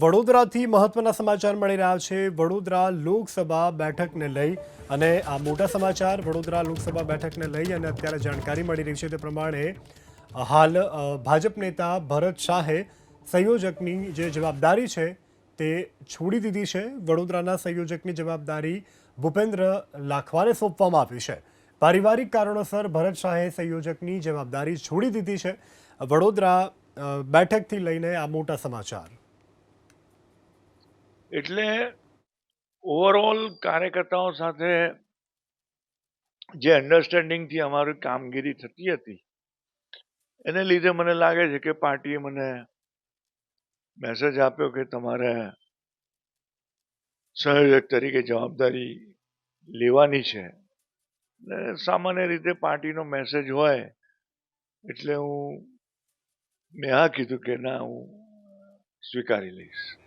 વડોદરાથી મહત્વના સમાચાર મળી રહ્યા છે. વડોદરા લોકસભા બેઠકને લઈ અને આ મોટા સમાચાર વડોદરા લોકસભા બેઠકને લઈ અને અત્યારે જાણકારી મળી રહી છે તે પ્રમાણે, હાલ ભાજપ નેતા ભરત શાહે સંયોજકની જે જવાબદારી છે તે છોડી દીધી છે. વડોદરાના સંયોજકની જવાબદારી ભૂપેન્દ્ર લાખવાને સોંપવામાં આવી છે. પારિવારિક કારણોસર ભરત શાહે સંયોજકની જવાબદારી છોડી દીધી છે. વડોદરા બેઠકથી લઈને આ મોટા સમાચાર. એટલે ઓવરઓલ કાર્યકર્તાઓ સાથે જે અન્ડરસ્ટેન્ડિંગથી અમારી કામગીરી થતી હતી, એને લીધે મને લાગે છે કે પાર્ટીએ મને મેસેજ આપ્યો કે તમારે સંયોજક તરીકે જવાબદારી લેવાની છે. સામાન્ય રીતે પાર્ટીનો મેસેજ હોય એટલે હું મેં હા કીધું કે ના, હું સ્વીકારી લઈશ.